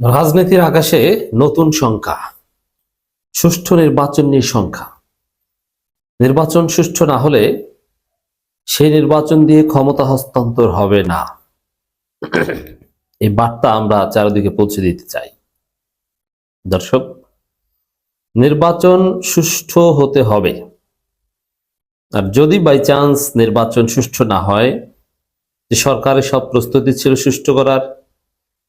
রাজনীতির আকাশে নতুন সংখ্যা, সুষ্ঠু নির্বাচন নিয়ে সংখ্যা। নির্বাচন সুষ্ঠু না হলে সেই নির্বাচন দিয়ে ক্ষমতা হস্তান্তর হবে না। এই বার্তা আমরা চারিদিকে পৌঁছে দিতে চাই। দর্শক, নির্বাচন সুষ্ঠু হতে হবে। আর যদি বাই চান্স নির্বাচন সুষ্ঠু না হয়, যে সরকারের সব প্রস্তুতি ছিল সুষ্ঠু করার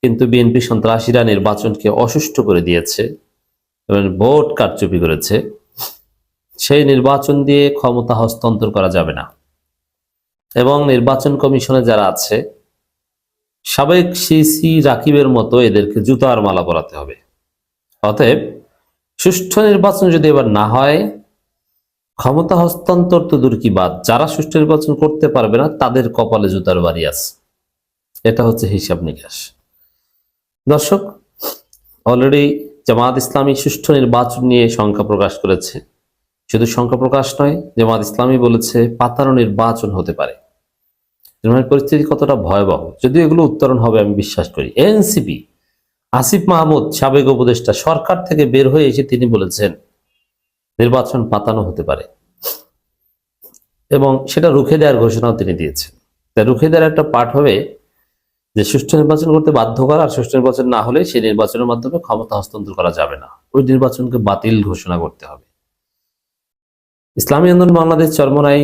কিন্তু বিএনপি সন্ত্রাসীরা নির্বাচনকে অসুষ্ঠু করে দিয়েছে এবং ভোট কারচুপি করেছে। সেই নির্বাচন দিয়ে ক্ষমতা হস্তান্তর করা যাবে না। এবং নির্বাচন কমিশনে যারা আছে, সাবেক সিসি রাকিবের মতো এদেরকে জুতার মালা পরাতে হবে। অতএব সুষ্ঠু নির্বাচন যদি এবার না হয়, ক্ষমতা হস্তান্তর তো দূর কি বাদ যারা সুষ্ঠু নির্বাচন করতে পারবে না, তাদের কপালে জুতার বাড়ি আছে। এটা হচ্ছে হিসাব নিকাশ। দর্শক অলরেডি জামাত ইসলামী সুষ্ঠু নির্বাচন নিয়ে সংখ্যা প্রকাশ করেছে। শুধু সংখ্যা প্রকাশ নয় জামাত ইসলামী বলেছে পাতানো নির্বাচন হতে পারে। পরিস্থিতি কতটা ভয়াবহ, যদিও এগুলো উত্তরণ হবে আমি বিশ্বাস করি। এনসিপি, আসিফ মাহমুদ, সাবেক উপদেষ্টা, সরকার থেকে বের হয়ে এসে তিনি বলেছেন, নির্বাচন পাতানো হতে পারে। এবং সেটা রুখে দেওয়ার ঘোষণাও তিনি দিয়েছেন। তাই রুখে দেওয়ার একটা পার্ট হবে যে সুষ্ঠু নির্বাচন করতে বাধ্য করা আর সুষ্ঠু নির্বাচন না হলে সেই নির্বাচনের মাধ্যমে ক্ষমতা হস্তান্তর করা যাবে না। ওই নির্বাচনকে বাতিল ঘোষণা করতে হবে। ইসলামী আন্দোলন বাংলাদেশ চরমনাই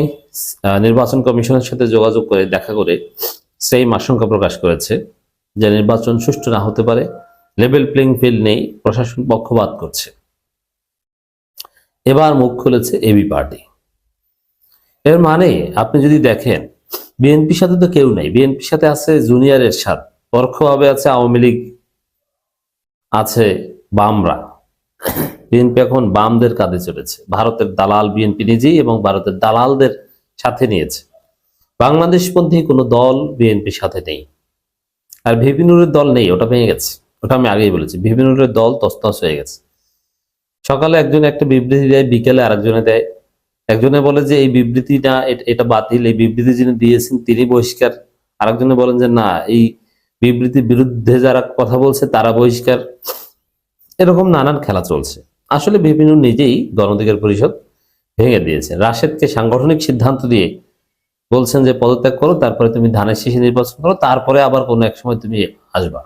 নির্বাচন কমিশনের সাথে যোগাযোগ করে দেখা করে সেই আশঙ্কা প্রকাশ করেছে যে নির্বাচন সুষ্ঠু না হতে পারে, লেভেল প্লেইং ফিল্ড নেই, প্রশাসন পক্ষপাত করছে। এবার মুখ খুলেছে এবি পার্টি। এর মানে আপনি যদি দেখেন বিএনপির সাথে তো কেউ নাই। বিএনপির সাথে আছে জুনিয়র এরশাদ, পরোক্ষভাবে আছে আওয়ামী লীগ, আছে বামরা। বিএনপি এখন বামদের কাঁধে চলেছে। ভারতের দালাল বিএনপি নিজেই এবং ভারতের দালালদের সাথে নিয়েছে। বাংলাদেশ বাংলাদেশপন্থী কোনো দল বিএনপির সাথে নেই। আর ভিপিনুরের দল নেই, ওটা ভেঙে গেছে। ওটা আমি আগেই বলেছি ভিপিনুরের দল তস্তস হয়ে গেছে। সকালে একজন একটা বিবৃতি দেয়, বিকেলে আরেকজনে দেয়। একজনে বলে যে এই বিবৃতিটা, এটা বাতিল, এই বিবৃতি যিনি দিয়েছেন তিনি বহিষ্কার। আরেকজনে বলেন যে, না, এই বিবৃতির বিরুদ্ধে যারা কথা বলছে, তারা বহিষ্কার। এরকম নানান খেলা চলছে। আসলে বিভিন্ন নিজেই গণধিকার পরিষদ ভেঙে দিয়েছে। রাশেদকে সাংগঠনিক সিদ্ধান্ত দিয়ে বলছেন যে, পদত্যাগ করো, তারপরে তুমি ধানের শীষে নির্বাচন করো, তারপরে আবার কোনো এক সময় তুমি আসবা।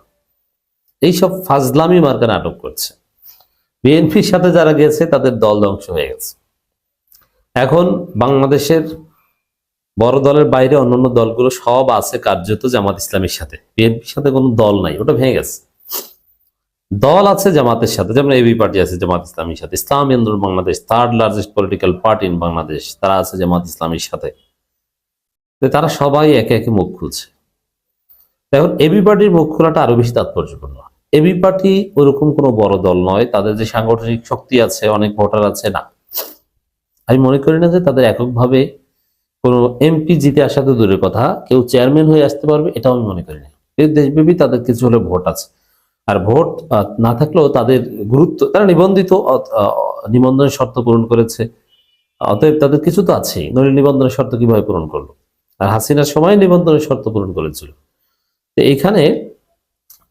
এইসব ফাজলামি মার্কা নাটক করছে। বিএনপির সাথে যারা গেছে, তাদের দল ধ্বংস হয়ে গেছে। এখন বাংলাদেশের বড় দলের বাইরে অন্যান্য দলগুলো সব আছে কার্যত জামাত ইসলামের সাথে। বিএনপির সাথে কোনো দল নাই, ওটা ভেঙে গেছে। দল আছে জামাতের সাথে, যেমন এবি পার্টি আছে জামাত ইসলামীর সাথে, Islami Andolan Bangladesh third largest political party in Bangladesh, তারা আছে জামাত ইসলামীর সাথে। তারা সবাই একে একে মুখ খুলছে। এখন এবি পার্টির মুখ খোলাটা আরও বেশি তাৎপর্যপূর্ণ। এবি পার্টি ওরকম কোনো বড় দল নয়, তাদের যে সাংগঠনিক শক্তি আছে, অনেক ভোটার আছে, না। আমি মনে করি না যে তাদের এককভাবে কোনো এমপি জিতে আসা তো দূরের কথা। কেউ চেয়ারম্যান হয়ে আসতে পারবে, এটাও আমি মনে করি না। এই দেশব্যাপী তাদের কিছু হলে ভোট আছে। আর ভোট না থাকলেও তাদের গুরুত্ব, তারা নিবন্ধিত নিবন্ধনের শর্ত পূরণ করেছে। অতএব তাদের কিছু তো আছেই। নইলে নিবন্ধনের শর্ত কীভাবে পূরণ করল? আর হাসিনার সময় নিবন্ধনের শর্ত পূরণ করেছিল। তো এখানে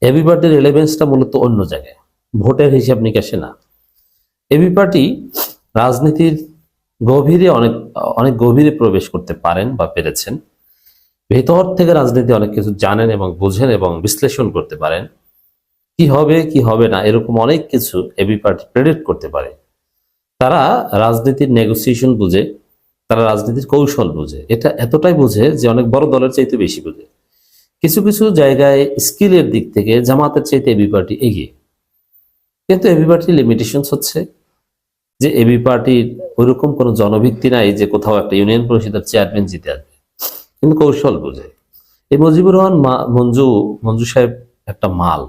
এবি পার্টির রেলেভেন্সটা মূলত অন্য জায়গায়। ভোটের হিসাব নিকাশে না। এবি পার্টি রাজনীতির গভীরে অনেক অনেক গভীরে প্রবেশ করতে পারেন বা পেরেছেন। ভেতর থেকে রাজনীতি অনেক কিছু জানেন এবং বুঝেন এবং বিশ্লেষণ করতে পারেন। কি হবে কি হবে না, এরকম অনেক কিছু এবি পার্টি প্রেডিক্ট করতে পারে। তারা রাজনীতির নেগোসিয়েশন বুঝে, তারা রাজনীতির কৌশল বুঝে। এটা এতটাই বুঝে যে অনেক বড় দলের চাইতে বেশি বুঝে। কিছু কিছু জায়গায় স্কিলের দিক থেকে জামাতের চাইতে এবি পার্টি এগিয়ে। কিন্তু এবি পার্টির লিমিটেশন হচ্ছে যে এবি পার্টির ওইরকম কোনো জনভিত্তি নাই যে কোথাও একটা ইউনিয়ন পরিষদের চেয়ারম্যান জিতে আসবে। কিন্তু কৌশল বুঝে। এই মুজিবুর রহমান মঞ্জু মঞ্জু সাহেব একটা মাল।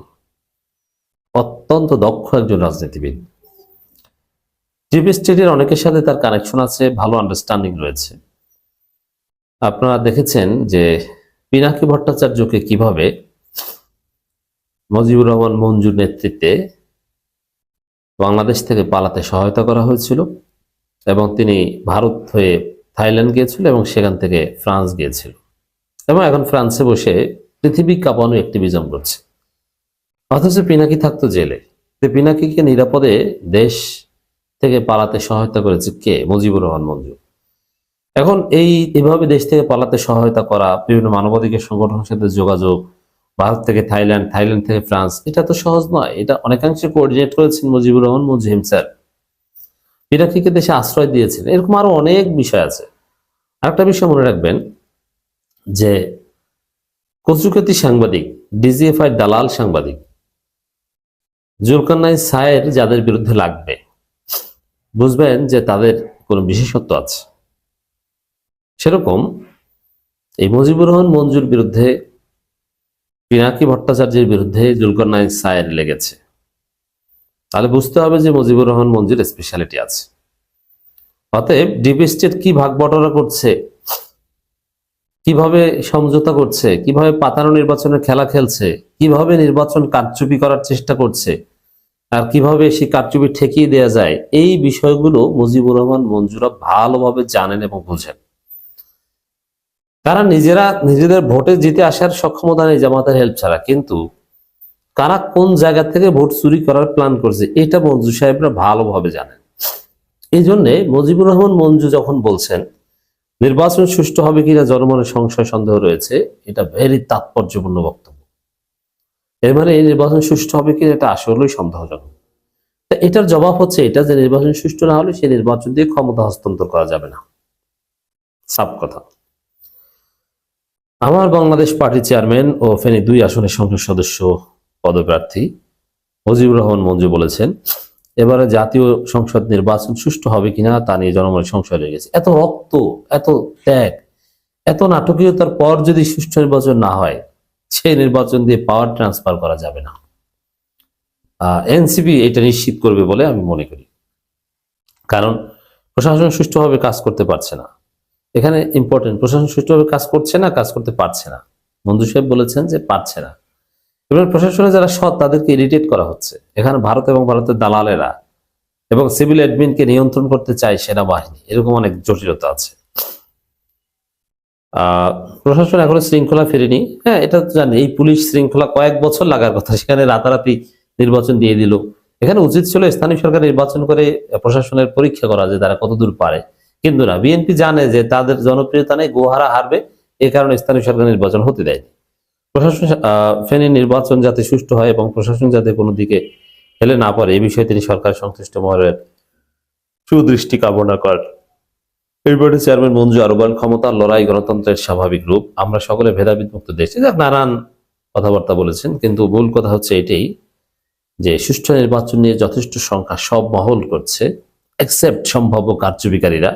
অত্যন্ত দক্ষ একজন রাজনীতিবিদ। ডিপ স্টেটের অনেকের সাথে তার কানেকশন আছে, ভালো আন্ডারস্ট্যান্ডিং রয়েছে। আপনারা দেখেছেন যে পিনাকি ভট্টাচার্যকে কীভাবে মুজিবুর রহমান, মঞ্জুর নেতৃত্বে বাংলাদেশ থেকে পালাতে সহায়তা করা হয়েছিল এবং তিনি ভারত হয়ে থাইল্যান্ড গিয়েছিল এবং সেখান থেকে ফ্রান্স গিয়েছিল। এবং এখন ফ্রান্সে বসে পৃথিবী কাঁপানো অ্যাক্টিভিজম করছে। অথচ পিনাকি থাকতো জেলে। পিনাকিকে নিরাপদে দেশ থেকে পালাতে সহায়তা করেছে কে? মুজিবুর রহমান মঞ্জু। এখন এই, এভাবে দেশ থেকে পালাতে সহায়তা করা বিভিন্ন মানবাধিকার সংগঠনের সাথে যোগাযোগ ভারত থেকে থাইল্যান্ড থাইল্যান্ড থেকে ফ্রান্স। এটা তো সহজ নয়। এটা অনেকাংশে কোঅর্ডিনেট করেছেন মুজিবুর রহমান মঞ্জু হিমসার পিনাকিকে দেশে আশ্রয় দিয়েছেন। এরকম আরও অনেক বিষয় আছে। আরেকটা বিষয় মনে রাখবেন যে কচুকাতি সাংবাদিক, ডিজিএফআই দালাল সাংবাদিক, জুলকান্নাই সায়ের যাদের বিরুদ্ধে লাগবে, বুঝবেন যে তাদের কোনো বিশেষত্ব আছে। সেরকম এই মুজিবুর রহমান মঞ্জুর বিরুদ্ধে পিনাকি ভট্টাচার্যের বিরুদ্ধে জুলকান্নাই সায়ের লেগেছে। তাহলে বুঝতে হবে যে মুজিবুর রহমান মঞ্জুর স্পেশালিটি আছে। অতএব ডিপ স্টেট কি ভাগ বটরা করছে, কীভাবে সমঝোতা করছে, কীভাবে পাতানো নির্বাচনের খেলা খেলছে, কীভাবে নির্বাচন কারচুপি করার চেষ্টা করছে, আর কীভাবে সেই কারচুপি ঠেকিয়ে দেওয়া যায়, এই বিষয়গুলো মুজিবুর রহমান মঞ্জুরা ভালোভাবে জানেন এবং বুঝেন। তারা নিজেরা নিজেদের ভোটে জিতে আসার সক্ষমতা নেই জামাতের হেল্প ছাড়া। কিন্তু কারা কোন জায়গা থেকে ভোট চুরি করার প্ল্যান করছে, এটা মঞ্জু সাহেবরা ভালোভাবে জানেন। এই জন্যে মুজিবুর রহমান মঞ্জু যখন বলছেন, নির্বাচন সুষ্ঠু হবে কিনা জনমনের সংশয়, সন্দেহ রয়েছে, এটা ভেরি তাৎপর্যপূর্ণ বক্তব্য। মানে এই নির্বাচন সুষ্ঠু হবে কিনা এটা আসলেই সন্দেহজনক। এটার জবাব হচ্ছে এটা, যে নির্বাচন সুষ্ঠু না হলে সেই নির্বাচন দিয়ে ক্ষমতা হস্তান্তর করা যাবে না। সাব কথা। আমার বাংলাদেশ পার্টি চেয়ারম্যান ও ফেনী দুই আসনের সংসদ সদস্য পদপ্রার্থী মুজিবুর রহমান মঞ্জু বলেছেন, এবারে জাতীয় সংসদ নির্বাচন সুষ্ঠু হবে কিনা তা নিয়ে জনমনের সংশয় রয়ে গেছে। এত রক্ত, এত ত্যাগ, এত নাটকীয়তার পর যদি সুষ্ঠু নির্বাচন না হয় সেই নির্বাচন দিয়ে পাওয়ার ট্রান্সফার করা যাবে না। এনসিপি এটা নিশ্চিত করবে বলে আমি মনে করি। কারণ প্রশাসন সুষ্ঠুভাবে কাজ করতে পারছে না। এখানে ইম্পর্টেন্ট প্রশাসন সুষ্ঠুভাবে কাজ করছে না, কাজ করতে পারছে না। মঞ্জু সাহেব বলেছেন যে পারছে না। এবার প্রশাসনে যারা সৎ, তাদেরকে ইরিটেট করা হচ্ছে। এখানে ভারত এবং ভারতের দালালেরা এবং সিভিল অ্যাডমিনকে নিয়ন্ত্রণ করতে চায় সেনাবাহিনী। এরকম অনেক জটিলতা আছে। প্রশাসন এখনও শৃঙ্খলা ফেরেনি। হ্যাঁ এটা তো জানি, এই পুলিশ শৃঙ্খলা কয়েক বছর লাগার কথা। সেখানে রাতারাতি নির্বাচন দিয়ে দিল। এখানে উচিত ছিল স্থানীয় সরকার নির্বাচন করে প্রশাসনের পরীক্ষা করা যে তারা কতদূর পারে। কিন্তু না বিএনপি জানে যে তাদের জনপ্রিয়তা নেই, গোহারা হারবে, এ কারণে স্থানীয় সরকার নির্বাচন হতে দেয়নি। প্রশাসন ফেনীর নির্বাচন যাতে সুষ্ঠু হয় এবং প্রশাসন যাতে কোনো দিকে হেলে না পারে এই বিষয়ে তিনি সরকার সংশ্লিষ্ট মহলের সুদৃষ্টি কামনা করেন এই বোর্ডের চেয়ারম্যান মঞ্জু আরও ক্ষমতার লড়াই গণতন্ত্রের স্বাভাবিক রূপ। আমরা সকলে ভেদাভেদ মুক্ত দেশ। যাক নানান কথাবার্তা বলেছেন, কিন্তু মূল কথা হচ্ছে এটাই যে, সুষ্ঠু নির্বাচন নিয়ে যথেষ্ট সংখ্যা সব মহল করছে এক্সেপ্ট সম্ভাব্য কারচুপিকারীরা